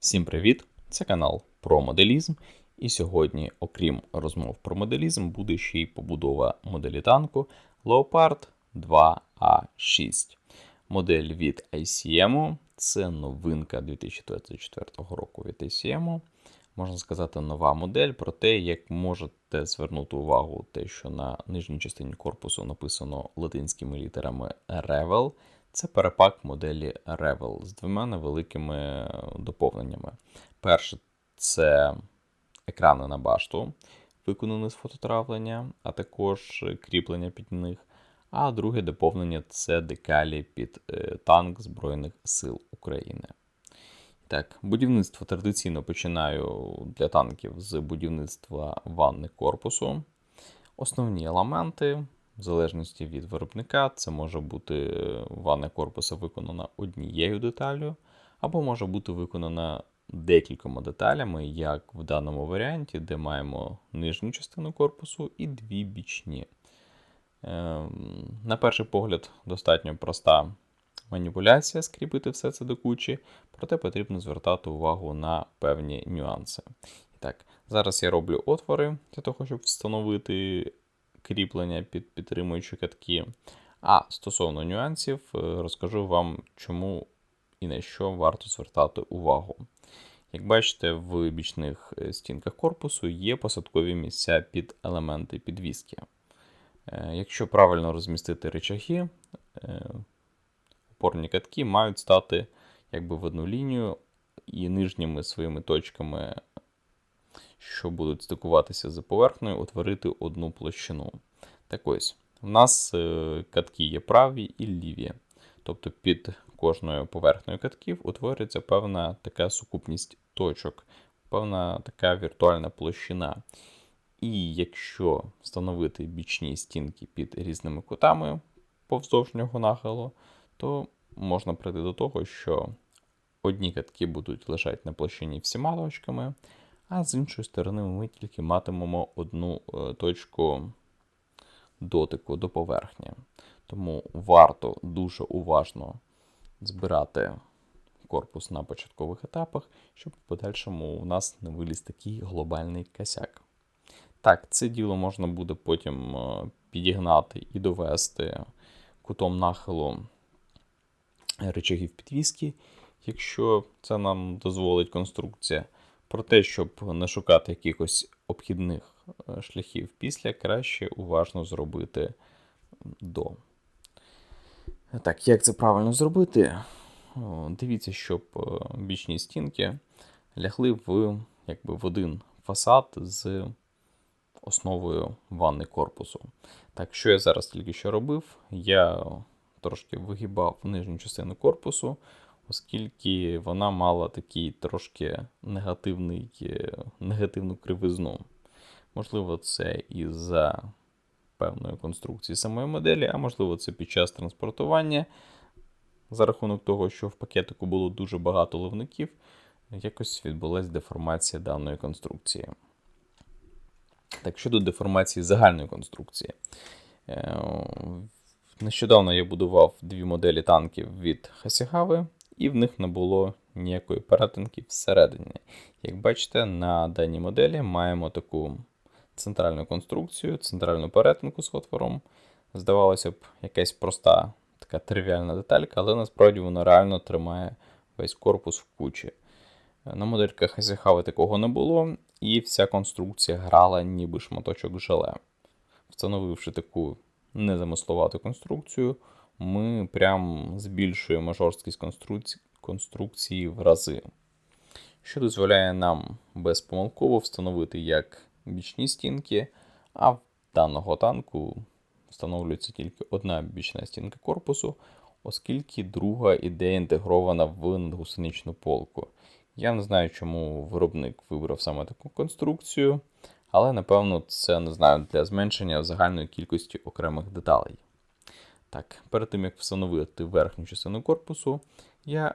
Всім привіт! Це канал про моделізм. І сьогодні, окрім розмов про моделізм, буде ще й побудова моделі танку Leopard 2A6. Модель від ICM. Це новинка 2024 року від ICM. Можна сказати, нова модель про те, як можете звернути увагу, те, що на нижній частині корпусу написано латинськими літерами Revel. Це перепак моделі Revel з двома невеликими доповненнями. Перше це екрани на башту, виконані з фототравлення, а також кріплення під них. А друге доповнення це декалі під е, танк Збройних сил України. Так, будівництво традиційно починаю для танків з будівництва ванни корпусу. Основні елементи, в залежності від виробника, це може бути ванна корпуса виконана однією деталлю, або може бути виконана декількома деталями, як в даному варіанті, де маємо нижню частину корпусу і дві бічні. Ем, на перший погляд, достатньо проста маніпуляція скріпити все це до кучі, проте потрібно звертати увагу на певні нюанси. Так, Зараз я роблю отвори для того, щоб встановити кріплення під підтримуючі катки. А стосовно нюансів, е, розкажу вам, чому і на що варто звертати увагу. Як бачите, в бічних е, стінках корпусу є посадкові місця під елементи підвіски. Е, якщо правильно розмістити речаги, опорні катки мають стати якби в одну лінію і нижніми своїми точками, що будуть стикуватися з поверхнею, утворити одну площину. Так ось, в нас е, катки є праві і ліві. Тобто під кожною поверхнею катків утворюється певна така сукупність точок, певна така віртуальна площина. І якщо встановити бічні стінки під різними кутами повздовжнього нахилу, то можна прийти до того, що одні катки будуть лежати на площині всіма точками, а з іншої сторони ми тільки матимемо одну е, точку дотику до поверхні. Тому варто дуже уважно збирати корпус на початкових етапах, щоб в подальшому у нас не виліз такий глобальний косяк. Так, це діло можна буде потім е, підігнати і довести кутом нахилу речагів підвіски, якщо це нам дозволить конструкція. Про те, щоб не шукати якихось обхідних е, шляхів після, краще уважно зробити до. Так, як це правильно зробити? Дивіться, щоб е, бічні стінки лягли в якби, в один фасад з основою ванни корпусу. Так, що я зараз тільки що робив? Я трошки вигибав нижню частину корпусу, оскільки вона мала такий трошки негативний, е, негативну кривизну. Можливо, це із-за певної конструкції самої моделі, а можливо, це під час транспортування. За рахунок того, що в пакетику було дуже багато ливників, якось відбулася деформація даної конструкції. Так, щодо деформації загальної конструкції. Е, нещодавно я будував дві моделі танків від Хасігави і в них не було ніякої перетинки всередині. Як бачите, на даній моделі маємо таку центральну конструкцію, центральну перетинку з отвором. Здавалося б, якась проста така тривіальна деталька, але насправді вона реально тримає весь корпус в кучі. На модельках Хасіхави такого не було, і вся конструкція грала ніби шматочок желе. Встановивши таку незамисловату конструкцію, ми прям збільшуємо жорсткість конструкції, конструкції в рази, що дозволяє нам безпомилково встановити як бічні стінки, а в даного танку встановлюється тільки одна бічна стінка корпусу, оскільки друга іде інтегрована в надгусеничну полку. Я не знаю, чому виробник вибрав саме таку конструкцію, але напевно це не знаю для зменшення загальної кількості окремих деталей. Так, перед тим як встановити верхню частину корпусу, я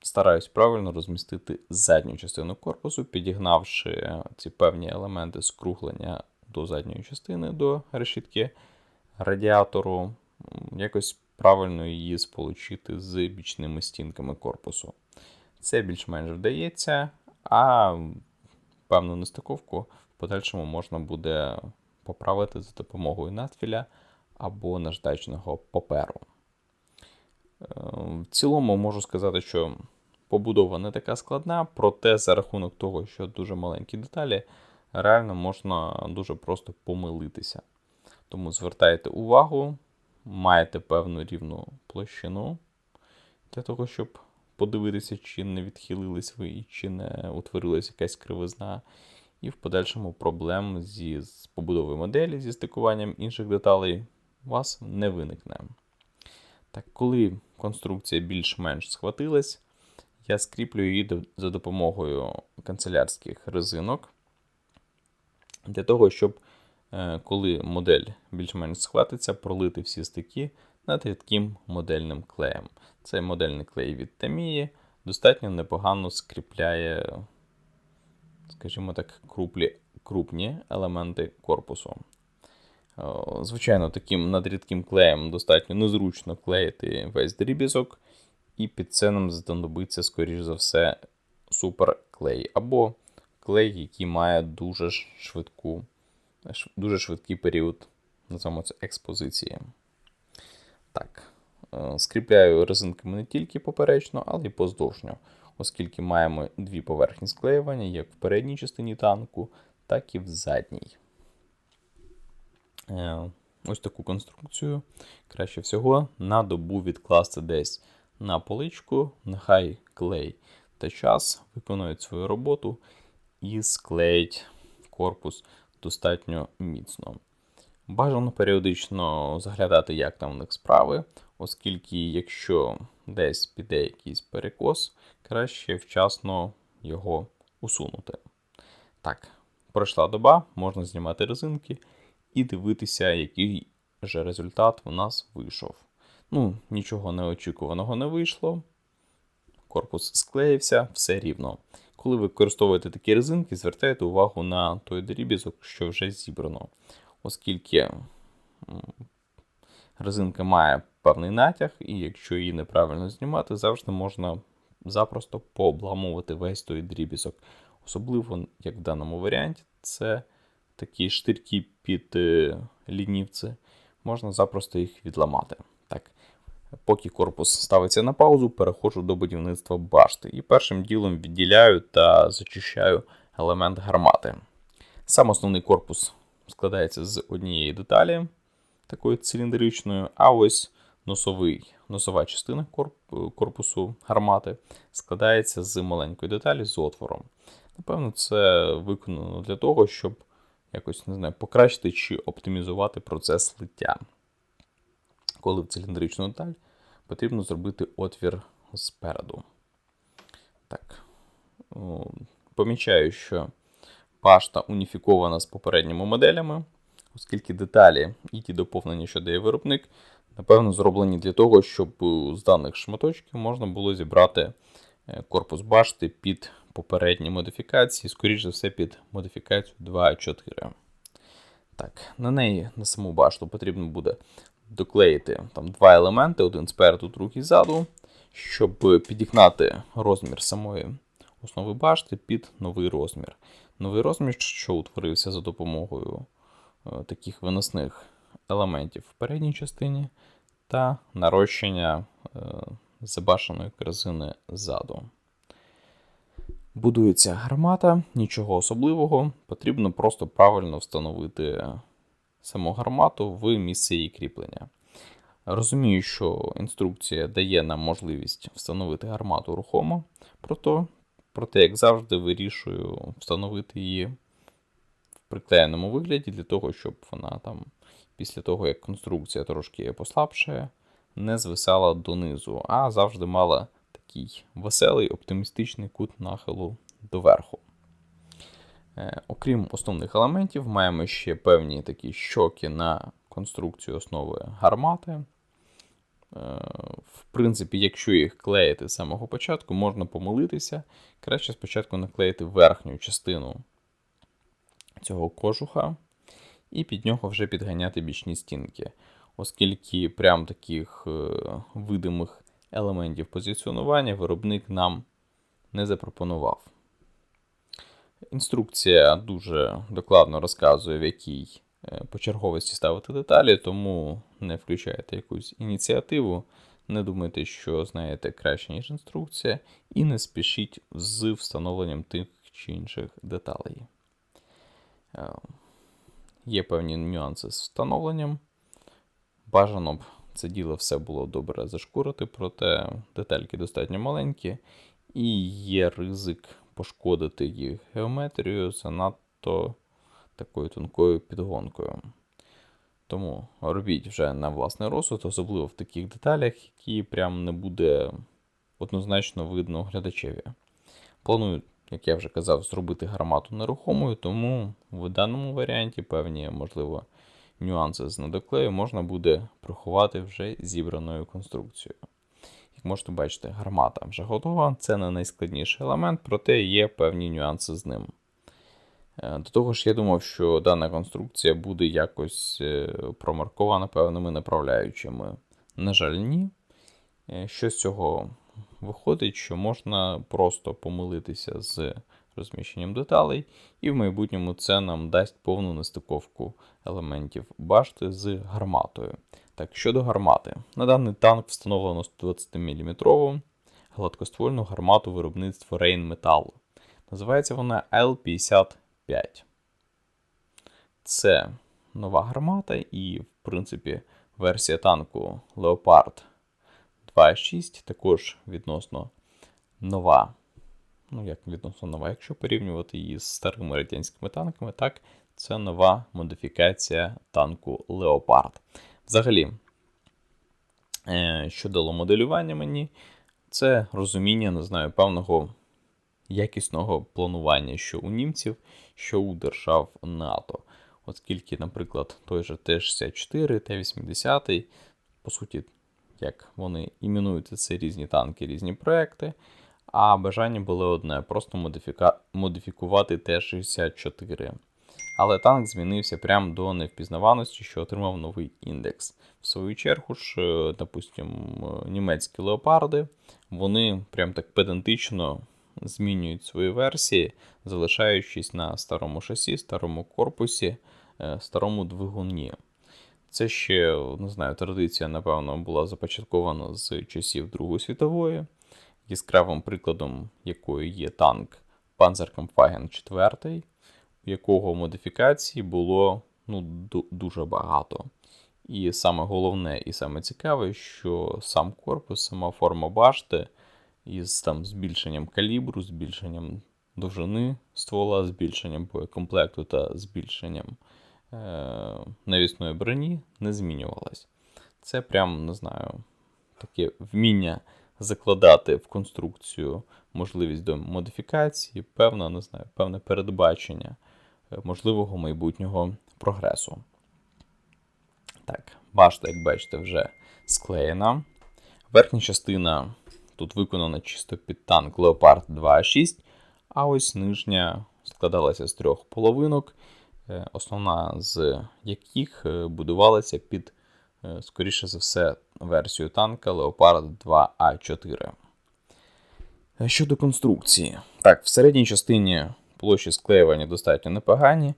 стараюсь правильно розмістити задню частину корпусу, підігнавши ці певні елементи скруглення до задньої частини до решітки радіатору, якось правильно її сполучити з бічними стінками корпусу. Це більш-менш вдається, а певну нестиковку в подальшому можна буде поправити за допомогою надфіля або наждачного паперу. Е, В цілому можу сказати, що побудова не така складна, проте за рахунок того, що дуже маленькі деталі, реально можна дуже просто помилитися. Тому звертайте увагу, маєте певну рівну площину для того, щоб подивитися, чи не відхилились ви, чи не утворилась якась кривизна. І в подальшому проблем зі з побудовою моделі, зі стикуванням інших деталей у вас не виникне. Так, коли конструкція більш-менш схватилась, я скріплю її за допомогою канцелярських резинок. Для того, щоб е, коли модель більш-менш схватиться, пролити всі стики над рідким модельним клеєм. Цей модельний клей від Tamiya достатньо непогано скріпляє, скажімо так, круплі, крупні елементи корпусу. Е, Звичайно, таким надрідким клеєм достатньо незручно клеїти весь дрібізок, і під це нам знадобиться, скоріш за все, суперклей. Або клей, який має дуже швидку, дуже швидкий період називаємо це експозиції. Так, е, скріпляю резинками не тільки поперечно, але й поздовжньо, оскільки маємо дві поверхні склеювання, як в передній частині танку, так і в задній. Е, Ось таку конструкцію краще всього на добу відкласти десь на поличку, нехай клей та час виконують свою роботу і склеїть корпус достатньо міцно. Бажано періодично заглядати, як там в них справи, оскільки якщо десь піде якийсь перекос, краще вчасно його усунути. Так, пройшла доба, можна знімати резинки і дивитися, який же результат у нас вийшов. Ну, нічого неочікуваного не вийшло. Корпус склеївся, все рівно. Коли ви використовуєте такі резинки, звертайте увагу на той дрібізок, що вже зібрано. Оскільки резинка має певний натяг, і якщо її неправильно знімати, завжди можна запросто пообламувати весь той дрібізок. Особливо, як в даному варіанті, це такі штирки під е, лінівці, можна запросто їх відламати. Так, поки корпус ставиться на паузу, переходжу до будівництва башти і першим ділом відділяю та зачищаю елемент гармати. Сам основний корпус складається з однієї деталі, такої циліндричної, а ось носовий, носова частина корп- корпусу гармати складається з маленької деталі з отвором. Напевно, це виконано для того, щоб якось не знаю, покращити чи оптимізувати процес лиття. Коли в циліндричну деталь потрібно зробити отвір спереду. Так. Помічаю, що пашта уніфікована з попередніми моделями, оскільки деталі і ті доповнення, що дає виробник, напевно, зроблені для того, щоб з даних шматочків можна було зібрати е, корпус башти під попередні модифікації, скоріш за все, під модифікацію 2.4. Так, на неї, на саму башту, потрібно буде доклеїти там два елементи, один спереду, другий ззаду, щоб підігнати розмір самої основи башти під новий розмір. Новий розмір, що утворився за допомогою е, таких виносних елементів в передній частині, та нарощення е, забашеної корзини ззаду. Будується гармата, нічого особливого, потрібно просто правильно встановити саму гармату в місце її кріплення. Розумію, що інструкція дає нам можливість встановити гармату рухомо, проте, проте, як завжди, вирішую встановити її в приклеєному вигляді для того, щоб вона там, після того, як конструкція трошки послабшає, не звисала донизу, а завжди мала такий веселий, оптимістичний кут нахилу доверху. Е, Окрім основних елементів, маємо ще певні такі щоки на конструкцію основи гармати. Е, В принципі, якщо їх клеїти з самого початку, можна помилитися. Краще спочатку наклеїти верхню частину цього кожуха, і під нього вже підганяти бічні стінки, оскільки прям таких е, видимих елементів позиціонування виробник нам не запропонував. Інструкція дуже докладно розказує, в якій е, по черговості ставити деталі, тому не включайте якусь ініціативу, не думайте, що знаєте краще, ніж інструкція, і не спішіть з встановленням тих чи інших деталей. Е, Є певні нюанси з встановленням. Бажано б це діло все було добре зашкурити, проте детальки достатньо маленькі, і є ризик пошкодити їх геометрію занадто такою тонкою підгонкою. Тому робіть вже на власний розсуд, особливо в таких деталях, які прям не буде однозначно видно глядачеві. Планую, як я вже казав, зробити гармату нерухомою, тому в даному варіанті певні, можливо, нюанси з недоклею можна буде приховати вже зібраною конструкцією. Як можете бачити, гармата вже готова. Це не найскладніший елемент, проте є певні нюанси з ним. Е, До того ж, я думав, що дана конструкція буде якось е, промаркована певними направляючими. На жаль, ні. Е, Що з цього виходить, що можна просто помилитися з розміщенням деталей, і в майбутньому це нам дасть повну нестиковку елементів башти з гарматою. Так, щодо гармати. На даний танк встановлено 120-мм гладкоствольну гармату виробництва Rain Metal. Називається вона L55. Це нова гармата, і, в принципі, версія танку Leopard 2.6 також відносно нова. Ну, як відносно нова, якщо порівнювати її з старими радянськими танками, так, це нова модифікація танку Leopard. Взагалі, е, що дало моделювання мені, це розуміння, не знаю, певного якісного планування, що у німців, що у держав НАТО. Оскільки, наприклад, той же Т-64, Т-80, по суті, як вони іменують це різні танки, різні проекти. А бажання було одне: просто модифіка... модифікувати Т-64. Але танк змінився прямо до невпізнаваності, що отримав новий індекс. В свою чергу ж, е, допустимо, німецькі леопарди, вони прям так педантично змінюють свої версії, залишаючись на старому шасі, старому корпусі, е, старому двигуні. Це ще, не знаю, традиція, напевно, була започаткована з часів Другої світової, яскравим прикладом якої є танк Panzerkampfwagen 4, у якого модифікацій було ну, дуже багато. І саме головне і саме цікаве, що сам корпус, сама форма башти із там збільшенням калібру, збільшенням довжини ствола, збільшенням боєкомплекту та збільшенням е- навісної броні не змінювалась. Це прям, не знаю, таке вміння закладати в конструкцію можливість до модифікації, певне, не знаю, певне передбачення е, можливого майбутнього прогресу. Так, башта, як бачите, вже склеєна. Верхня частина тут виконана чисто під танк Leopard 2.6, а ось нижня складалася з трьох половинок, е, основна з яких е, будувалася під, скоріше за все, версію танка Leopard 2A4. Щодо конструкції. Так, в середній частині площі склеювання достатньо непогані,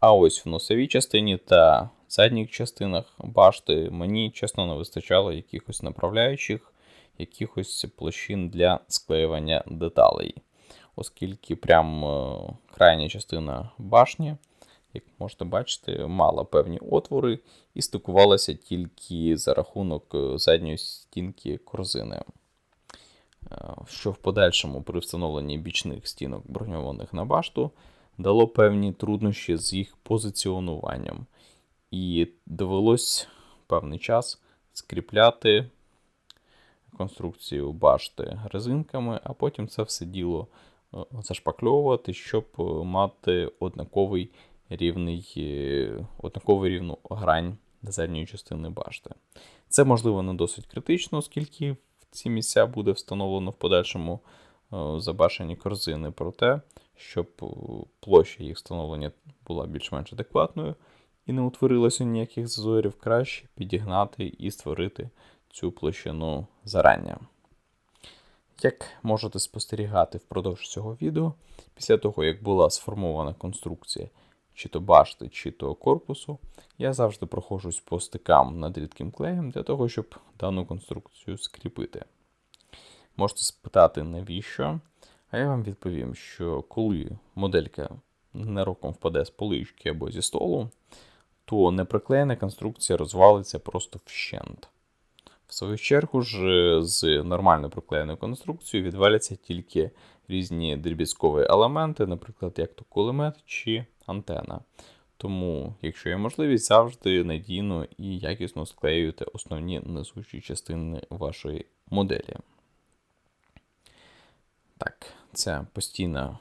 а ось в носовій частині та задніх частинах башти мені чесно не вистачало якихось направляючих, якихось площин для склеювання деталей. Оскільки прям крайня частина башні як можете бачити, мала певні отвори і стикувалася тільки за рахунок е, задньої стінки корзини. Е, що в подальшому при встановленні бічних стінок броньованих на башту дало певні труднощі з їх позиціонуванням. І довелось певний час скріпляти конструкцію башти резинками, а потім це все діло е, зашпакльовувати, щоб мати однаковий рівний, е, однакову рівну грань задньої частини башти. Це, можливо, не досить критично, оскільки в ці місця буде встановлено в подальшому е, забашені корзини, проте, щоб е, площа їх встановлення була більш-менш адекватною і не утворилося ніяких зазорів, краще підігнати і створити цю площину зарання. Як можете спостерігати впродовж цього відео, після того, як була сформована конструкція чи то башти, чи то корпусу, я завжди проходжусь по стикам над рідким клеєм для того, щоб дану конструкцію скріпити. Можете спитати, навіщо? А я вам відповім, що коли моделька ненароком впаде з полички або зі столу, то неприклеєна конструкція розвалиться просто вщент. В свою чергу ж з нормально приклеєною конструкцією відваляться тільки різні дріб'язкові елементи, наприклад, як то кулемет чи антена. Тому, якщо є можливість, завжди надійно і якісно склеюйте основні несучі частини вашої моделі. Так, це постійна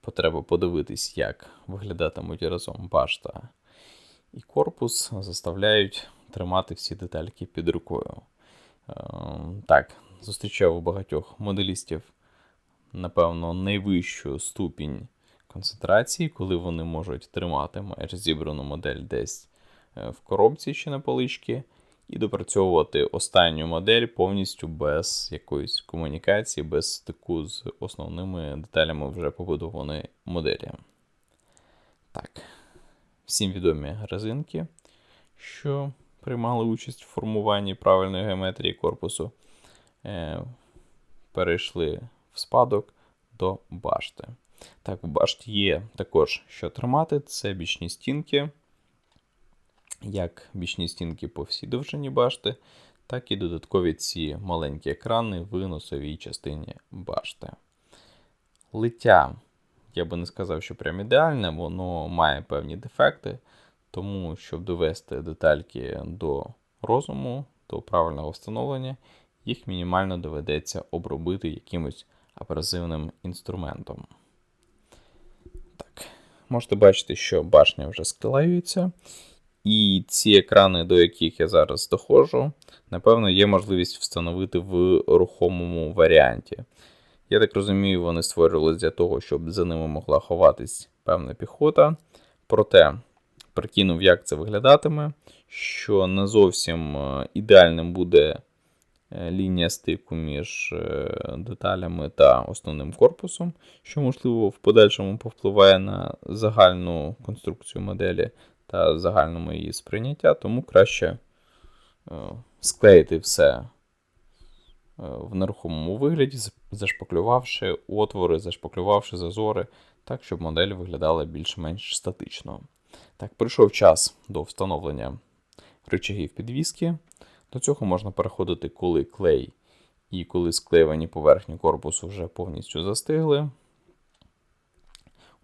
потреба подивитись, як виглядатимуть разом башта і корпус, заставляють тримати всі детальки під рукою. Ем, так, зустрічав у багатьох моделістів, напевно, найвищу ступінь концентрації, коли вони можуть тримати майже зібрану модель десь е, в коробці чи на поличці, і допрацьовувати останню модель повністю без якоїсь комунікації, без стику з основними деталями вже побудованої моделі. Так, всім відомі резинки, що приймали участь в формуванні правильної геометрії корпусу, е, перейшли в спадок до башти. Так, в башті є також що тримати, це бічні стінки, як бічні стінки по всій довжині башти, так і додаткові ці маленькі екрани в носовій частині башти. Лиття, я би не сказав, що прям ідеальне, воно має певні дефекти, тому щоб довести детальки до розуму, до правильного встановлення, їх мінімально доведеться обробити якимось абразивним інструментом. Можете бачити, що башня вже склеюється. І ці екрани, до яких я зараз доходжу, напевно, є можливість встановити в рухомому варіанті. Я так розумію, вони створювалися для того, щоб за ними могла ховатись певна піхота. Проте, прикинув, як це виглядатиме, що не зовсім е, ідеальним буде лінія стику між е, деталями та основним корпусом, що, можливо, в подальшому повпливає на загальну конструкцію моделі та загальному її сприйняття, тому краще е, склеїти все в нерухомому вигляді, зашпаклювавши отвори, зашпаклювавши зазори, так, щоб модель виглядала більш-менш статично. Так, прийшов час до встановлення рычагів підвіски. До цього можна переходити, коли клей і коли склеювані поверхні корпусу вже повністю застигли.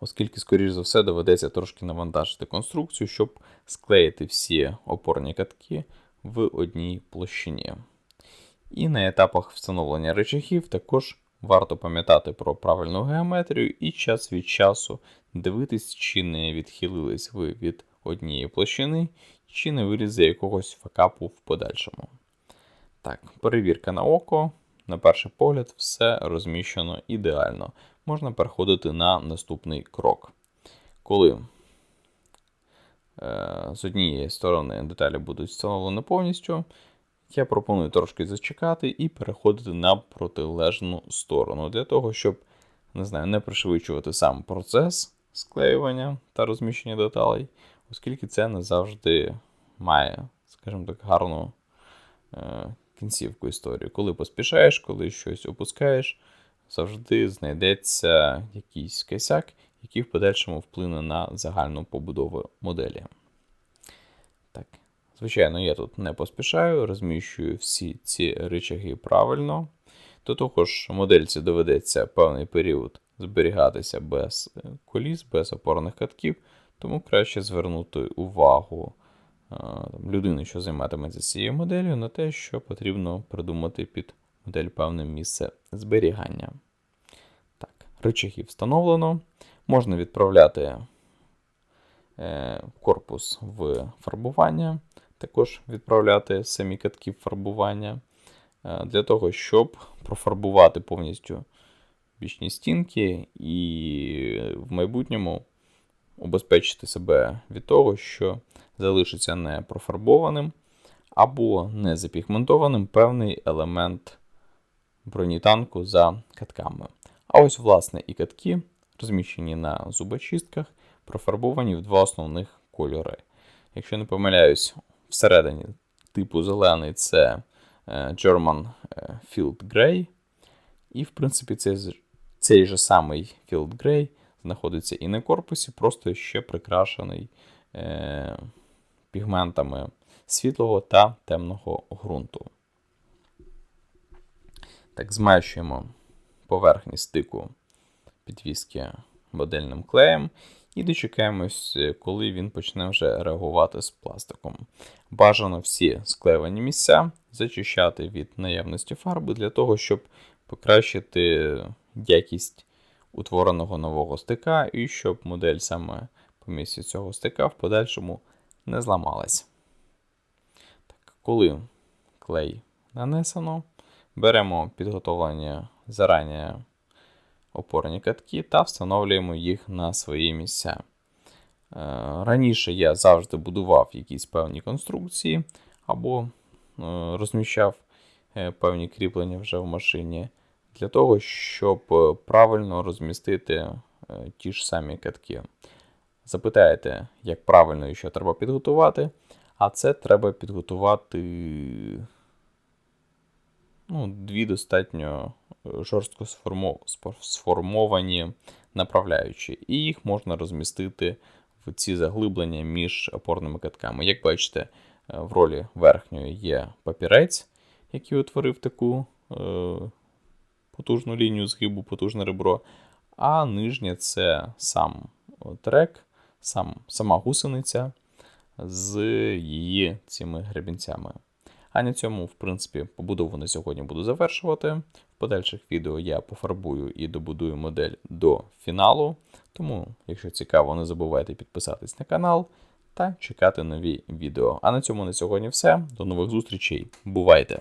Оскільки, скоріш за все, доведеться трошки навантажити конструкцію, щоб склеїти всі опорні катки в одній площині. І на етапах встановлення речахів також варто пам'ятати про правильну геометрію і час від часу дивитись, чи не відхилились ви від однієї площини, чи не вилізе якогось факапу в подальшому. Так, перевірка на око. На перший погляд, все розміщено ідеально. Можна переходити на наступний крок. Коли е, з однієї сторони деталі будуть встановлені повністю, я пропоную трошки зачекати і переходити на протилежну сторону, для того, щоб не знаю, не пришвидшувати сам процес склеювання та розміщення деталей, оскільки це не завжди має, скажімо так, гарну е, кінцівку історії. Коли поспішаєш, коли щось опускаєш, завжди знайдеться якийсь косяк, який в подальшому вплине на загальну побудову моделі. Так, Звичайно, я тут не поспішаю, розміщую всі ці речаги правильно. До того ж, модельці доведеться певний період зберігатися без е, коліс, без опорних катків, тому краще звернути увагу людини, що займатиметься цією моделлю, на те, що потрібно придумати під модель певне місце зберігання. Так, Рычаги встановлено. Можна відправляти е, корпус в фарбування, також відправляти самі катки в фарбування, е, для того, щоб профарбувати повністю бічні стінки і в майбутньому убезпечити себе від того, що залишиться не профарбованим або не запігментованим певний елемент броні танку за катками. А ось, власне, і катки, розміщені на зубочистках, профарбовані в два основних кольори. Якщо не помиляюсь, всередині типу зелений це е, German е, Field Grey. І, в принципі, цей, цей же самий Field Grey знаходиться і на корпусі, просто ще прикрашений е, пігментами світлого та темного ґрунту. Так, змащуємо поверхні стику підвіски модельним клеєм і дочекаємось, коли він почне вже реагувати з пластиком. Бажано всі склеювані місця зачищати від наявності фарби для того, щоб покращити якість утвореного нового стика і щоб модель саме по місці цього стика в подальшому не зламалась. Так, коли клей нанесено, беремо підготовлені зарані опорні катки та встановлюємо їх на свої місця. Е, Раніше я завжди будував якісь певні конструкції або е, розміщав е, певні кріплення вже в машині для того, щоб е, правильно розмістити е, ті ж самі катки. Запитаєте, як правильно і що треба підготувати, а це треба підготувати ну, дві достатньо е, жорстко сформовані направляючі, і їх можна розмістити в ці заглиблення між опорними катками. Як бачите, в ролі верхньої є папірець, який утворив таку потужну лінію згибу, потужне ребро, а нижнє це сам трек, сам, сама гусениця з її цими гребінцями. А на цьому, в принципі, побудову на сьогодні буду завершувати. В подальших відео я пофарбую і добудую модель до фіналу. Тому, якщо цікаво, не забувайте підписатись на канал та чекати нові відео. А на цьому на сьогодні все. До нових зустрічей. Бувайте!